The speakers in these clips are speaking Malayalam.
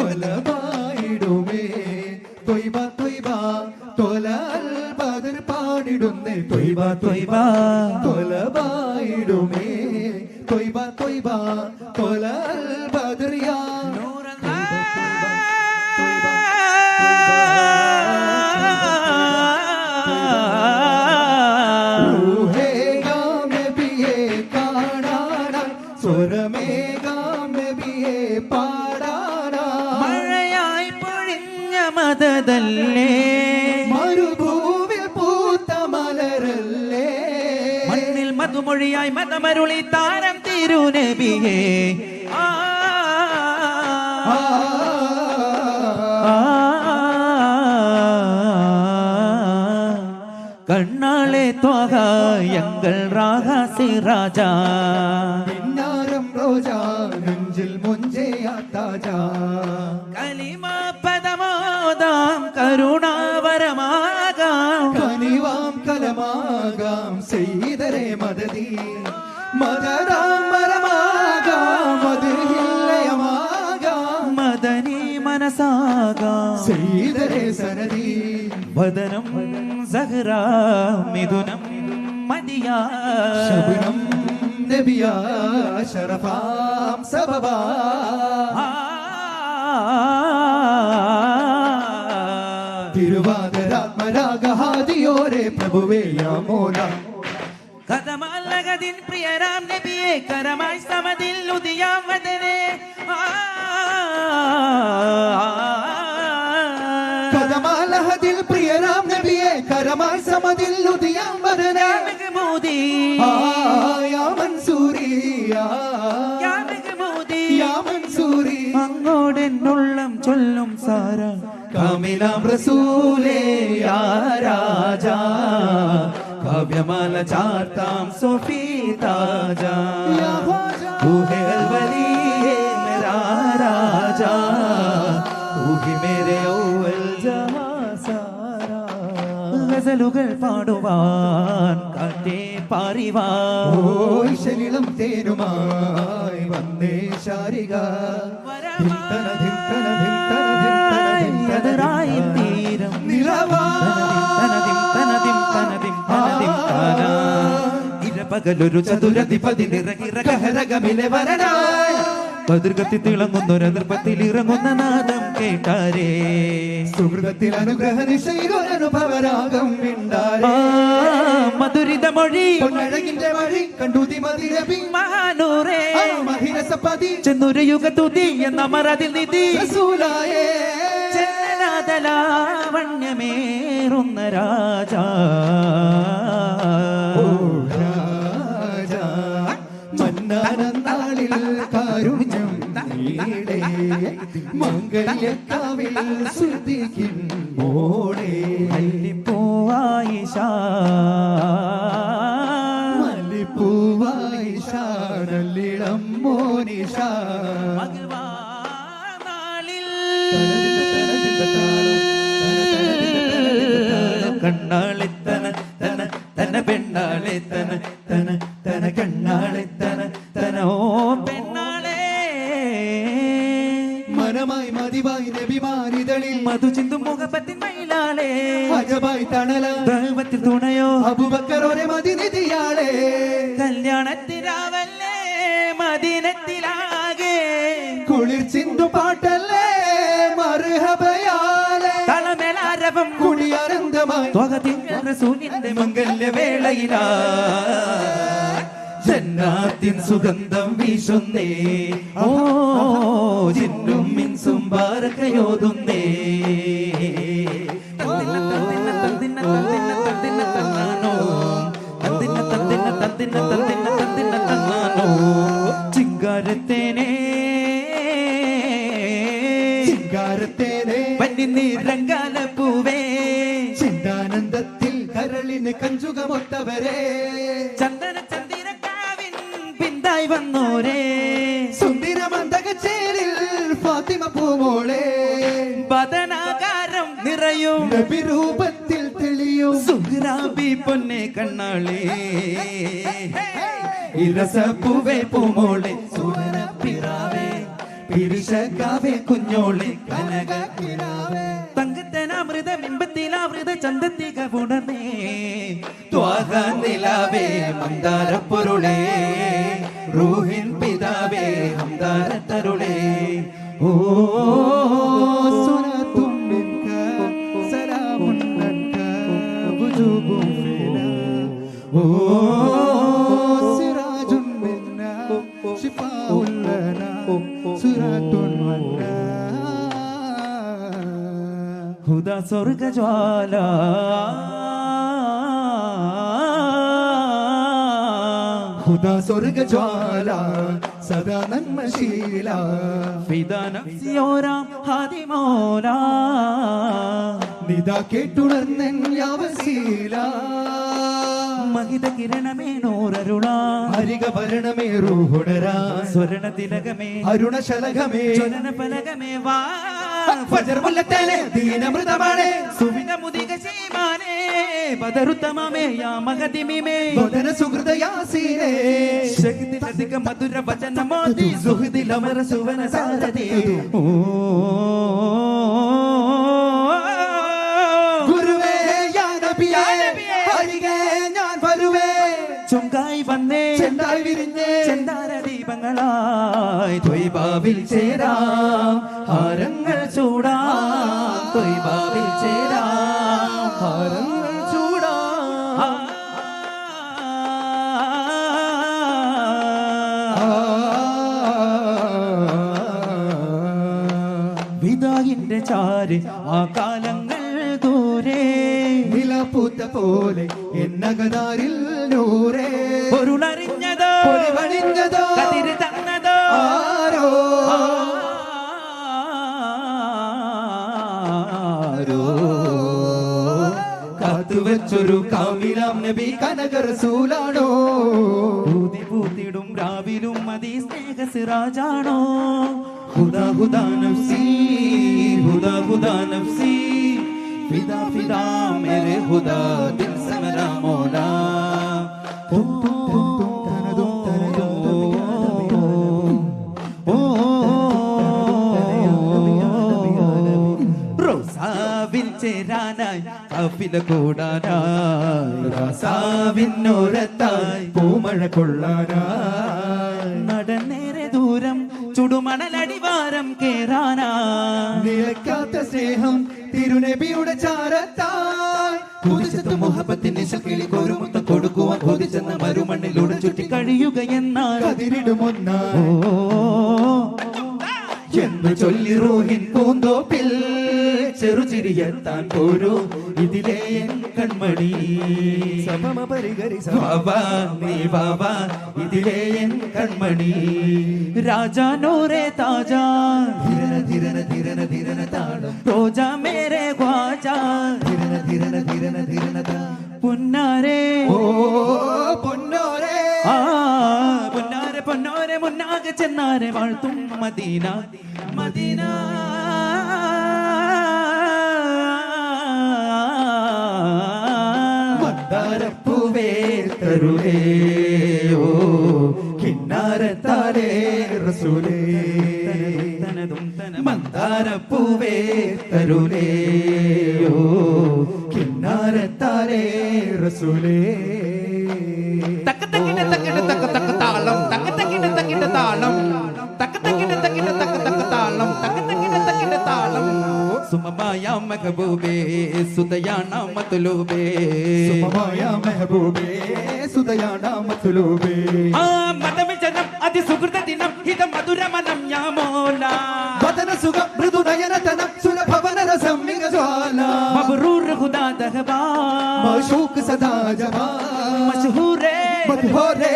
കൊല്ലമായിടുമേ തൊയ്ബ തൊയ്ബ തൊല അൽബദർ പാടിടുന്നേ. തൊയ്ബ തൊയ്ബ തൊലബായിടുമേ തൊയ്ബ തൊയ്ബ തൊല മണ്ണിൽ മധുമൊഴിയായി മതമരുളി താരം തിരുനബിയേ ആ ആ, ആ. കണ്ണാളെ ത്വക എങ്കൾ രാഗസി രാജാ പിന്നാരം റോജാ നെഞ്ചിൽ മുഞ്ചേയാ താജാ കലിമ പദമോദാം കരുണാവരമാകാം കലമാകാം ചെയ്തരെ മദതി. മദരാം മരമാകാം മധുഹില്ലയമാകാം മദനി മനസാകാം. ചെയ്തരെ സനതി വദനം സഹ്റ. മിഥുനം നബിയാ ശരഫാം സബബാ. തിരുവാതിരാത്മരാഗഹാദിയോരെ പ്രഭുവേ യാ മോല കഥമല്ലകതിൻ പ്രിയരാം നബിയെ കരമായി സമതിൽ ഉദിയാം വദനെ കഥമാലഹദിൽ പ്രിയരാം നബിയെ കരമായി സമതിൽ ഉദിയാം വദനെ മോദി कामिलाम रसूले काव्यमाला चारताम सोफी ताज़ा तू है अलवली मेरा राजा। तू ही मेरे अव्वल सारा। गज़ल पाड़वान काते पारिवा ओ इशनिलम तेरुमाई वंदे शारिगा। धिंतन धिंतन। ധിംതന. തീരം ഇരപകലൊരു ചതുരധിപതി നിറകിറകഹരകമിലെ വരനായ. പതിർഗത്തി തിളങ്ങുന്നൊരു അതിർപ്പത്തിൽ ഇറങ്ങുന്ന നാദം കേട്ടാരേ. സുഹൃതത്തിൽ അനുഗ്രഹ മിണ്ടാരേ മധുരിത മൊഴി. പൊന്നഴകിന്റെ വഴി കണ്ടുതി മഹാനൂറേ. മഹിരസപതി ചെന്നൊരു യുഗതുതി എന്ന മറതി നിധി. റസൂലായേ. ചെന്നനാദലാവണ്യമേറുന്ന രാജാ. മന്നാനാളിൽ കാരുണ്യം നീടേ. മംഗല്യക്കാവിൽ ശ്രുതിക്കും മോനിഷ. കണ്ണാളിത്തന തന തന പെണ്ണാളിത്തന തന തന കണ്ണാളിത്തന തന ഓ പെണ്ണാളേ. മനമായി മതിവായി നബിമാരിതളിൽ മധു ചിന്തും മുഖപ്പത്തിൻ മയിലാളേ. അജബായി തണല. ദൈവത്തിൽ തുണയോ. അബുബക്കറോരെ മതിനിധിയാളേ. കല്യാണത്തിരാവല്ലേ മദീനത്തിലാകെ. കുളിർ ചിന്തു പാട്ടല്ലേ. റസൂലിന്റെ മംഗല്യവേളയിലാ. ജന്നാത്തിൻ സുഗന്ധം വീശുന്നേ. ഓ ജിന്നും മിൻസും ബാരക്കയോതുന്നേ തന്തിന്ന തന്തിന്ന പന്നി തന്തിന്ന കഞ്ചുകമൊത്തവരെ ചന്ദന ചന്ദിരക്കാവിൻ പിന്തായി വന്നോരേ. സുന്ദരമന്തകച്ചേരിൽ ഫാത്തിമ പൂമോളെ. ബദനാകാരം നിറയും. രൂപത്തിൽ തെളിയും. സുഹ്രാബി പൊന്നെ കണ്ണാളേ. ഇരസപ്പൂവേ പൂമോളെ സുഹരപ്പിറാവേ പിരിശക്കാവേ കുഞ്ഞോളെ കനക ഹൃദയ ചന്തത്തിക ഗുണമേ ത്വാഹ നിലാവേ മന്ദാര പൊരുളേ. റൂഹിൻ പിതാവേ ഹംദാര തരുളേ. ഓ സ്വരത്തും മിൻക സലാമുൻ അൻക വുജൂബും ഫീനാ ഓ സിറാജുൻ മിന്നാ ശിഫാഉൻ ലനാ സുറാത്തുൻ വന്നാ. ഹുദാ സ്വർഗ ജ്വാല ഹുദാ സ്വർഗജ്വാല സദാ നന്മശീല. ഫിദ നഫ്സിയോരാം ഹാദിമോല നിതാ കേട്ടുണർന്നൻ യാവസീല. മഹിത കിരണമേ നൂറരുളാ. ഹരിക ഭരണമേ റൂഹുടരാ. സ്വരണ തിലകമേ. അരുണ ശലകമേ. ജ്വലന ഫലകമേ വാ. ഫജർമുല്ലത്തേനെ ദീനമൃതമാണ്. സുവിന മുദിക ശീമാനേ ബദറുത്തമമേ യാ മഹതിമിമേ. വദന സുഹൃതയാസീനേ ശക്തി ലതിക മധുര വചന മോദി സുഹൃദിലമര സുവന സാരതി ഓ വന്നേ ചെണ്ടായി വിരിഞ്ഞേ ചെന്താര ദീപങ്ങളായി തൊയ്ബാവിൽ ചേരാം ഹാരങ്ങൾ ചൂടാം തൊയ്ബാവിൽ ചേരാം ഹാരങ്ങൾ ചൂടാം. വിതായിന്റെ ചാര് ആ കാലങ്ങൾ ദൂരെ. നിലപ്പൂത്ത പോലെ എന്നകതാരിൽ നൂറേ പൊരുളറിഞ്ഞതോ? പൊലിവണിഞ്ഞതോ കതിര് തന്നതോ? ആരോ? ആരോ? കാത്തുവച്ചൊരു കാവിലാം നബി കനക റസൂലാണോ പൂതി പൂത്തിടും രാവിലും മതി സ്നേഹ സിറാജാണോ ഹുദാ ഹുദാ നഫ്സി ഹുദാ ഹുദാ നഫ്സി. ഫിദാ फिदा मेरे खुदा दिल से मेरा मोला കൊള്ളാനായി. നടന്നേറെ ദൂരം ചുടുമണലടിവാരം കേറാനാ നിലക്കാത്ത സ്നേഹം തിരുനബിയുടെ ചാരത്തായി കുതിച്ചത്ത് മുഹബത്തിന് ശക്കിളി കോരുമുത്ത കൊടുക്കുവാൻ കൊതിച്ചെന്ന മരുമണ്ണിലൂടെ ചുറ്റി കഴിയുക എന്നാൽ അതിരിടുമൊന്ന എന്ന് ചൊല്ലി റോഹിൻ പൂന്തോപ്പിൽ ചെറുചിരിയെത്താൻ പോരോ. ഇതിലെ കൺമണി. നീ ബാബാ ഇതിലെ കൺമണി. രാജാനോരേ താജാ. ധിരന ധിരന ധിരന ധിരന താളം. റോജാ പുന്നാരെ. ഓ പൊന്നോരെ. ആ പൊന്നാരെ പൊന്നോരെ മുന്നാകെ ചെന്നാരെ വാഴ്ത്തും മദീന. മദീന. മന്ദാരപ്പൂവേ തരുവേ ഓ കിന്നാരത്താലേ റസൂലേ. തനതും തന മന്ദാരപ്പൂവേ തരുളേ. या महबूबे सुदयाना मतलूबे सुबया महबूबे सुदयाना मतलूबे मदम जनम अति सुकृत दिनम हित मधुर मनम या मौला। वदन सुगम मृदु नयन तनम सुलभ वनर सम्मिग ज्वाला। मबरूर खुदा दहबा मशूक सदा जबा मशहूरे मधुरे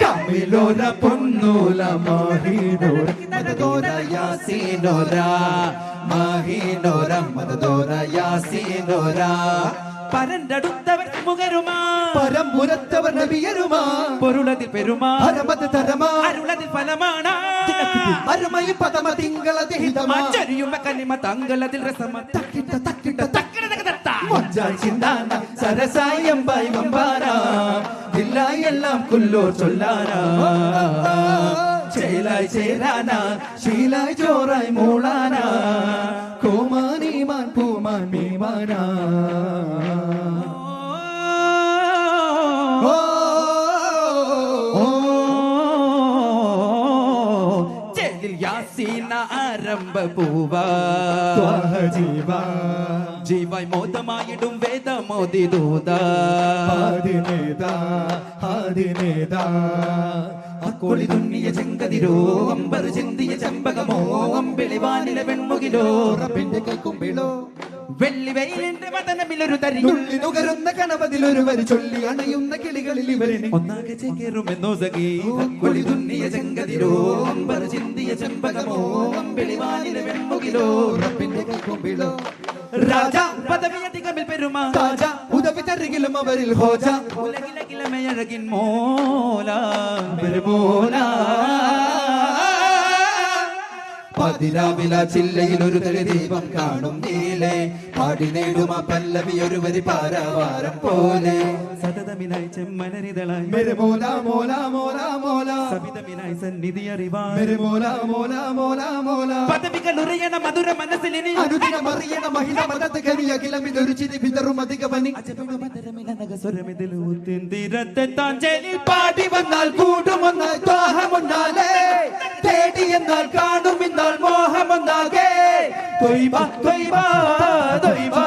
కామిలోర పొన్నుల మాహిడోర నగోర యాసినోరా മാഹീനോര മദദോര യാസീനോര. പരണ്ടടുത്തവർ മുകരുമാ പരമ്പുരത്തവർ നബിയരുമാ. പൊരുളതിൽ പെരുമാ. ഹരമത് തരമാ. അരുളതിൽ ഫലമാണ്. അരുമയി പദമ തിങ്കള ദിഹിതമാ മച്ചരിയുമ കനിമ തങ്കലതിൽ രസമ. തക്കിട്ട തക്കിട്ട. മൊഞ്ചായി ചിന്താന. സരസായം ബൈ വമ്പാര ദില്ലായി എല്ലാം കുല്ലൂർ ചൊല്ലാനാ. ചേലായി ചേരാന ശീലായി ചോറായി മൂളാന കോമാനീമാൻ പൂമാൻ മീമാന ആരംഭ പൂവാ ജീവാ ஜீவாய் மோதமாயிடும் வேத மோதி தூதா ஆதினேதா ஆதினேதா അക്കോളി തുന്നിയ ചെങ്കതിരോ അമ്പർ ചിന്തിയ ചെമ്പകമോ? അമ്പിളിവാനിലെ വെൺമുകിലോ? റബ്ബിന്റെ കൈക്കുമ്പിളോ? വെള്ളി വെയിലിന്റെ വതനമിലൊരു തരിഞ്ഞു നുള്ളി നുകരുന്ന കണവതിൽ ഒരു വരി ചൊല്ലി അണയുന്ന കിളികളിൽ ഇവരിന്. ഒന്നാകെ ചെകേറുമെന്നോ സഖി. അക്കൊളി തുന്നിയ ചെങ്കതിരോ അമ്പർ ചിന്തിയ ചെമ്പകമോ? അമ്പിളിവാനിലെ വെൺമുകിലോ? റബ്ബിന്റെ കൈക്കുമ്പിളോ? രാജ പദവിയധികമിൽ പെരുമാ താജ ഉദവി തരികിലും അവരിൽ ഹോജ. ഉലകിലകിലമയഴകിൻ മോല പെരുമോന പതിരാവില ചില്ലയിൽ ഒരു തെളി ദീപം കാണും നീലേ. പാടി നേടും ആ പല്ലവി ഒരു വരി പാരാവാരം പോലെ. സതതമിനായി ചെമ്മലരിതളായി മെരെ മോല മോല മോല. മോല സവിതമിനായി സന്നിധി അറിവാൻ. മെരെ മോല മോല മോല. മോല പദവികൾ ഉറിയണ മധുര മനസ്സിലിനി അനുദിനം അറിയണ മഹിള മതത്ത് അഖിലം ഇതൊരു ചിരി വിതറും അധികമനി തീരത്തെത്താഞ്ചേലിൽ പാടി വന്നാൽ കൂടുമെന്ന് ദാഹമൊന്നാലേ ドイバドイバドイバ